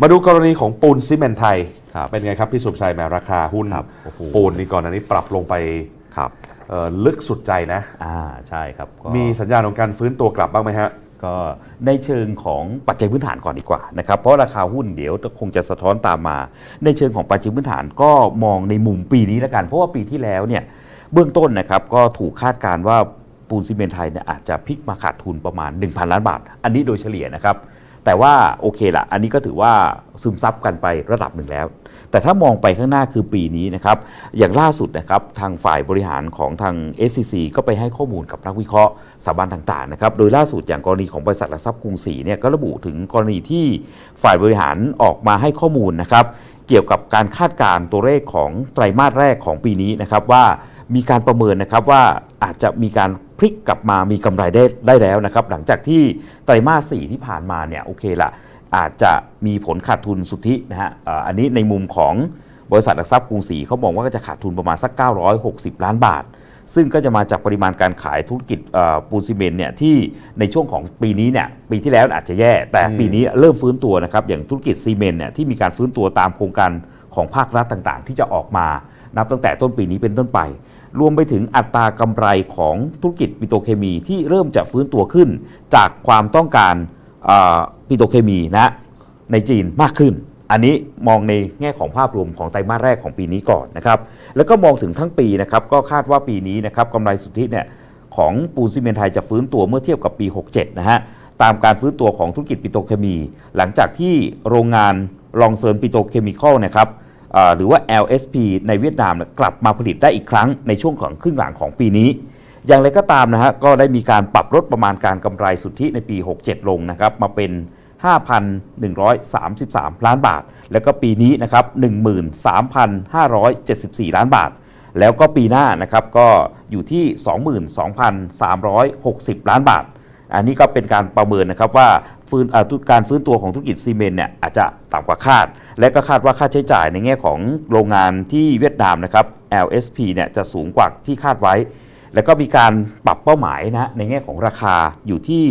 มาดูกรณีของปูนซีเมนต์ไทย ครับเป็นไงครับพี่สุภชัยแหมราคาหุ้นครับโอ้โห ปูนนี่ก่อนอันนี้ปรับลงไปครับ เอ่อลึกสุดใจนะ อ่าใช่ครับก็ มีสัญญาณของการฟื้นตัวกลับบ้างไหมฮะ ก็ในเชิงของปัจจัยพื้นฐานก่อนดีกว่านะครับเพราะราคาหุ้นเดี๋ยวคงจะสะท้อนตามมา ในเชิงของปัจจัยพื้นฐานก็มองในมุมปีนี้แล้วกัน เพราะว่าปีที่แล้วเนี่ยเบื้องต้นนะครับก็ถูกคาดการณ์ว่าปูนซีเมนต์ไทยเนี่ยอาจจะพลิกมาขาดทุนประมาณ 1,000 ล้านบาท อันนี้โดยเฉลี่ยนะครับ แต่ว่าโอเคละอันนี้ก็ถือว่าซึมซับกันไประดับหนึ่งแล้ว แต่ถ้ามองไปข้างหน้าคือปีนี้นะครับ อย่างล่าสุดนะครับทางฝ่ายบริหารของทาง SCC ก็ไปให้ข้อมูลกับนักวิเคราะห์สถาบันต่างๆนะครับ โดยล่าสุดอย่างกรณีของบริษัทหลักทรัพย์กรุงศรีเนี่ยก็ระบุถึงกรณีที่ฝ่ายบริหารออกมาให้ข้อมูลนะครับเกี่ยวกับการคาดการณ์ตัวเลขของไตรมาสแรกของปีนี้นะครับว่ามีการประเมินนะครับว่าอาจจะมีการ พลิกกลับมามีกำไรได้ได้แล้วนะครับหลังจากที่ไตรมาส4ที่ผ่านมาเนี่ยโอเคละอาจจะมีผลขาดทุนสุทธินะฮะเอ่ออันนี้ในมุมของบริษัทหลักทรัพย์กรุงศรีเขามองว่าก็จะขาดทุนประมาณสัก 960 ล้านบาท ซึ่งก็จะมาจากปริมาณการขายธุรกิจเอ่อปูนซีเมนต์เนี่ยที่ในช่วงของปีนี้เนี่ยปีที่แล้วอาจจะแย่ แต่อืมปีนี้เริ่มฟื้นตัวนะครับอย่างธุรกิจซีเมนต์เนี่ยที่มีการฟื้นตัวตามโครงการของภาครัฐต่างๆ ที่จะออกมานับตั้งแต่ต้นปีนี้เป็นต้นไป รวมไปถึงอัตรากำไรของธุรกิจปิโตรเคมีที่เริ่มจะฟื้นตัวขึ้น จากความต้องการปิโตรเคมีนะในจีนมากขึ้น อันนี้มองในแง่ของภาพรวมของไตรมาสแรกของปีนี้ก่อนนะครับ แล้วก็มองถึงทั้งปีนะครับ ก็คาดว่าปีนี้นะครับกำไรสุทธิเนี่ยของปูนซีเมนไทยจะฟื้นตัวเมื่อเทียบกับปี 67 นะฮะ ตามการฟื้นตัวของธุรกิจปิโตรเคมี หลังจากที่โรงงานลองเซิร์นปิโตรเคมีคอลนะครับ หรือว่า LSP ในเวียดนามกลับมาผลิตได้อีกครั้งในช่วงของครึ่งหลังของปีนี้ อย่างไรก็ตามนะฮะก็ได้มีการปรับลดประมาณการกำไรสุทธิในปี 67 ลงนะครับมาเป็น 5,133 ล้านบาท แล้วก็ปีนี้นะครับ 13,574 ล้านบาท แล้วก็ปีหน้านะครับก็อยู่ที่ 22,360 ล้านบาท อันนี้ก็เป็นการประเมินนะครับว่า ฟื้นการฟื้นตัวของธุรกิจซีเมนต์เนี่ยอาจจะต่ำกว่าคาด และก็คาดว่าค่าใช้จ่ายในแง่ของโรงงานที่เวียดนามนะครับ LSP เนี่ยจะสูงกว่าที่คาดไว้ แล้วก็มีการปรับเป้าหมายนะในแง่ของราคาอยู่ที่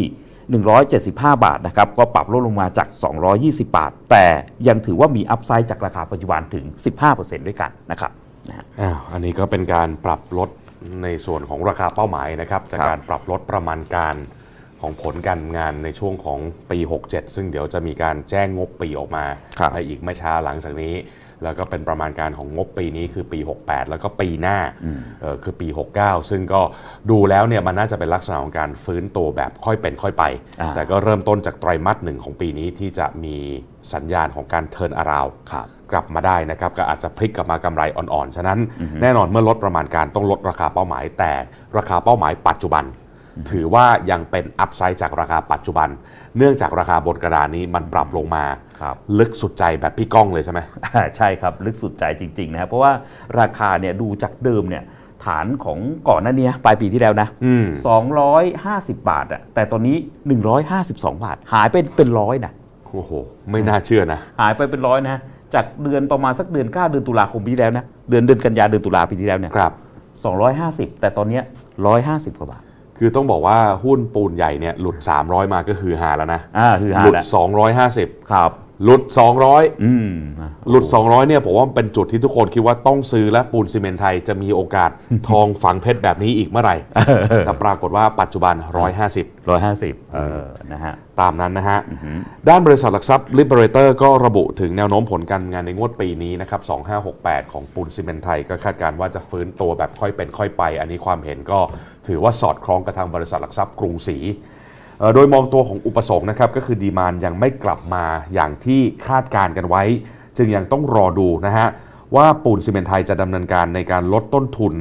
175 บาทนะครับก็ปรับลดลงมาจาก 220 บาท แต่ยังถือว่ามีอัพไซด์จากราคาปัจจุบันถึง 15%ด้วยกันนะครับอ้าวอันนี้ก็เป็นการปรับลดในส่วนของราคาเป้าหมายนะครับจากการปรับลดประมาณการ ของผลการงานในช่วงของปี 67 ซึ่งเดี๋ยวจะมีการแจ้งงบปีออกมาครับในอีกไม่ช้าหลังจากนี้ แล้วก็เป็นประมาณการของงบปีนี้คือปี 68 แล้วก็ปีหน้าเอ่อคือปี 69 ซึ่งก็ดูแล้วเนี่ยมันน่าจะเป็นลักษณะของการฟื้นตัวแบบค่อยเป็นค่อยไปอ่าแต่ก็เริ่มต้นจากไตรมาสหนึ่งของปีนี้ที่จะมีสัญญาณของการเทิร์นอาราวครับกลับมาได้นะครับก็อาจจะพลิกกลับมากำไรอ่อนๆ ฉะนั้น แน่นอนเมื่อลดประมาณการต้องลดราคาเป้าหมายแต่ราคาเป้าหมายปัจจุบัน ถือว่ายังเป็นอัพไซด์จากราคาปัจจุบัน เนื่องจากราคาบนกระดานนี้มันปรับลงมาครับลึกสุดใจแบบพี่ก้องเลยใช่ไหมอ่าใช่ครับ ลึกสุดใจจริงๆนะครับเพราะว่าราคาเนี่ยดูจากเดิมเนี่ยฐานของก่อนหน้านี้ปลายปีที่แล้วนะอืม250บาทอะแต่ตอนนี้152บาท หายไปเป็นร้อยนะโอ้โห ไม่น่าเชื่อนะ หายไปเป็นร้อยนะจากเดือนประมาณสักเดือน 9 เดือนตุลาคมปีที่แล้วนะเดือนเดือนกันยาเดือนตุลาปีที่แล้วเนี่ยครับ250 แต่ตอนเนี้ย150กว่าบาท คือต้องบอกว่าหุ้นปูนใหญ่เนี่ยหลุด 300 มาก็คือหาแล้วนะอ่าคือหาหลุด แล้ว250 ครับ หลุด 200 อืมอะหลุด 200เนี่ยผมว่ามันเป็นจุดที่ทุกคนคิดว่าต้องซื้อและปูนซีเมนต์ไทยจะมีโอกาส ทองฝังเพชรแบบนี้อีกเมื่อไหร่ แต่ปรากฏว่าปัจจุบัน 150 150เออนะฮะ ตามนั้นนะฮะ ด้านบริษัทหลักทรัพย์ Liberator ก็ระบุถึงแนวโน้มผลการงานในงวดปีนี้นะครับ 2568 ของปูนซีเมนต์ไทย ก็คาดการณ์ว่าจะฟื้นตัวแบบค่อยเป็นค่อยไป อันนี้ความเห็นก็ถือว่าสอดคล้องกับทางบริษัทหลักทรัพย์กรุงศรีเอ่อ โดยมองตัวของอุปสงค์นะครับก็คือดีมานยังไม่กลับมาอย่างที่คาดการณ์กันไว้ จึงยังต้องรอดูนะฮะว่าปูนซีเมนต์ไทยจะดำเนินการในการลดต้นทุน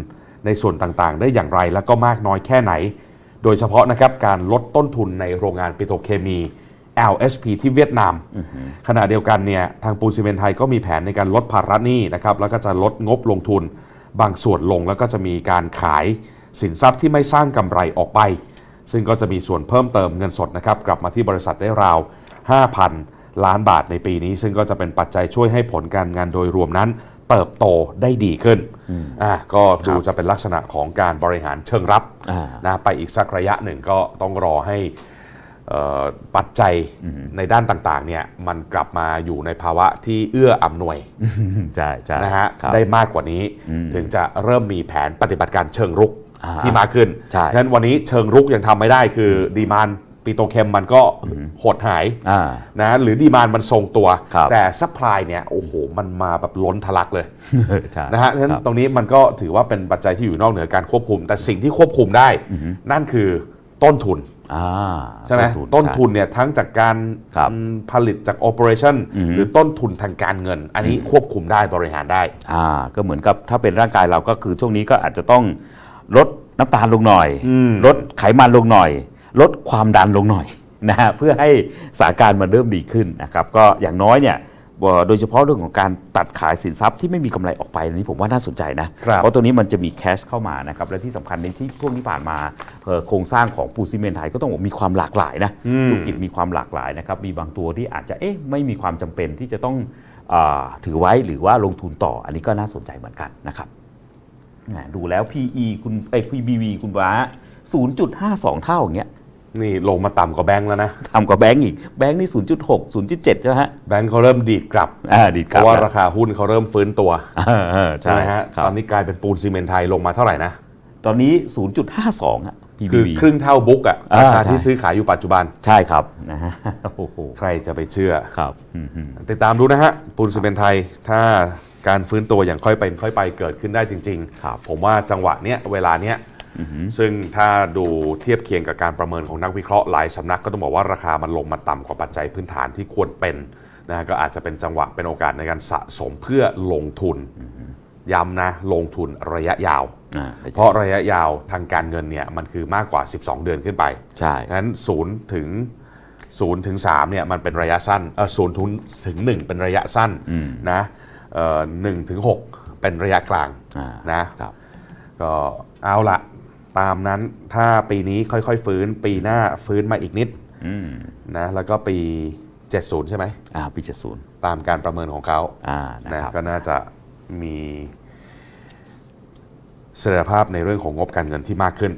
ในส่วนต่างๆ ได้อย่างไรและก็มากน้อยแค่ไหน โดยเฉพาะนะครับการลดต้นทุนในโรงงานปิโตรเคมี LSP ที่เวียดนาม ขณะเดียวกันเนี่ยทางปูนซีเมนต์ไทยก็มีแผนในการลดภาระหนี้นะครับแล้วก็จะลดงบลงทุน บางส่วนลงแล้วก็จะมีการขายสินทรัพย์ที่ไม่สร้างกำไรออกไป ซึ่งก็จะมีส่วนเพิ่มเติมเงินสดนะครับกลับมาที่บริษัทได้ราว 5,000 ล้านบาทในปีนี้ ซึ่งก็จะเป็นปัจจัยช่วยให้ผลการงานโดยรวมนั้น เติบโตได้ดีขึ้นอ่าก็ดูจะเป็นลักษณะของการบริหารเชิงรับอ่านะไปอีกสักระยะหนึ่งก็ต้องรอให้เอ่อปัจจัยอือฮึในด้านต่างๆเนี่ยมันกลับมาอยู่ในภาวะที่เอื้ออำนวยใช่ใช่นะฮะครับได้มากกว่านี้อืมถึงจะเริ่มมีแผนปฏิบัติการเชิงรุกอ่า ที่มากขึ้นใช่ฉะนั้นวันนี้เชิงรุกยังทำไม่ได้คือดีมานปีโตรเคมมันก็หดหายอ่านะหรือดีมานมันทรงตัวครับแต่ซัพพลายเนี่ยโอ้โหมันมาแบบล้นทะลักเลยใช่นะฮะฉะนั้นครับตรงนี้มันก็ถือว่าเป็นปัจจัยที่อยู่นอกเหนือการควบคุม แต่สิ่งที่ควบคุมได้ นั่นคือต้นทุนอ่าใช่ไหมต้นทุนเนี่ยทั้งจากการครับอืมผลิตจากโอเปอเรชั่นอือฮึหรือต้นทุนทางการเงิน อันนี้ควบคุมได้บริหารได้อ่าก็เหมือนกับถ้าเป็นร่างกายเราก็คือช่วงนี้ก็อาจจะต้อง ลดน้ำตาลลงหน่อยอืมลดไขมันลงหน่อย ลดความดันลงหน่อยนะฮะเพื่อให้สถานการณ์มันเริ่มดีขึ้นนะครับก็อย่างน้อยเนี่ยเอ่อโดยเฉพาะเรื่องของการตัดขายสินทรัพย์ที่ไม่มีกำไรออกไปอันนี้ผมว่าน่าสนใจนะครับเพราะตัวนี้มันจะมีแคชเข้ามานะครับและที่สำคัญในที่พวกที่ผ่านมาเอ่อโครงสร้างของปูนซีเมนต์ไทยก็ต้องบอกมีความหลากหลายนะอืมธุรกิจมีความหลากหลายนะครับมีบางตัวที่อาจจะเอ๊ะไม่มีความจำเป็นที่จะต้องอาถือไว้หรือว่าลงทุนต่ออันนี้ก็น่าสนใจเหมือนกันนะครับแหม ดูแล้ว PE คุณไอ้ PBV คุณว้า0.52 เท่าอย่างเงี้ยนี่ลงมาต่ำกว่าแบงก์แล้วนะทำกว่าแบงก์อีก แบงก์นี่ 0.6 0.7 ใช่ไหมฮะ แบงก์เขาเริ่มดีดกลับอ่าดีดเพกลับราะว่าแล้วราคาหุ้นเขาเริ่มฟื้นตัวอ่าอ่าใช่ไหมฮะครับตอนนี้กลายเป็นปูนซีเมนต์ไทยลงมาเท่าไหร่นะ ตอนนี้ 0.52อะคือ PBV ครึ่งเท่าบุ๊กอะอ่าราคาใช่ที่ซื้อขายอยู่ปัจจุบัน ใช่ครับนะฮะโอ้โห ใครจะไปเชื่อ ครับอืมอืมติดตามดูนะฮะ ปูนซีเมนต์ไทย ถ้า การฟื้นตัวอย่างค่อยเป็นค่อยไปเกิดขึ้นได้จริงครับผมว่าจังหวะเนี้ยเวลาเนี้ยอือหือซึ่งถ้าดูเทียบเคียงกับการประเมินของนักวิเคราะห์หลายสำนักก็ต้องบอกว่าราคามันลงมาต่ำกว่าปัจจัยพื้นฐานที่ควรเป็นนะฮะก็อาจจะเป็นจังหวะเป็นโอกาสในการสะสมเพื่อลงทุนย้ำนะลงทุนระยะยาวอ่าเพราะระยะยาวทางการเงินเนี่ยมันคือมากกว่า 12 เดือนขึ้นไป ใช่งั้น0ถึง0ถึง3เนี่ยมันเป็นระยะสั้นเออ0ถึงถึง1เป็นระยะสั้นอืมนะ เอ่อ1ถึง6เป็นระยะกลางอ่านะครับก็เอาละตามนั้นถ้าปีนี้ค่อยๆ ฟื้นปีหน้าฟื้นมาอีกนิดอืมนะแล้วก็ปี 70 ใช่ไหมอ่าปีเจ็ดศูนย์ตามการประเมินของเขาอ่านะนะครับก็น่าจะมีเสถียรภาพในเรื่องของงบการเงินที่มากขึ้น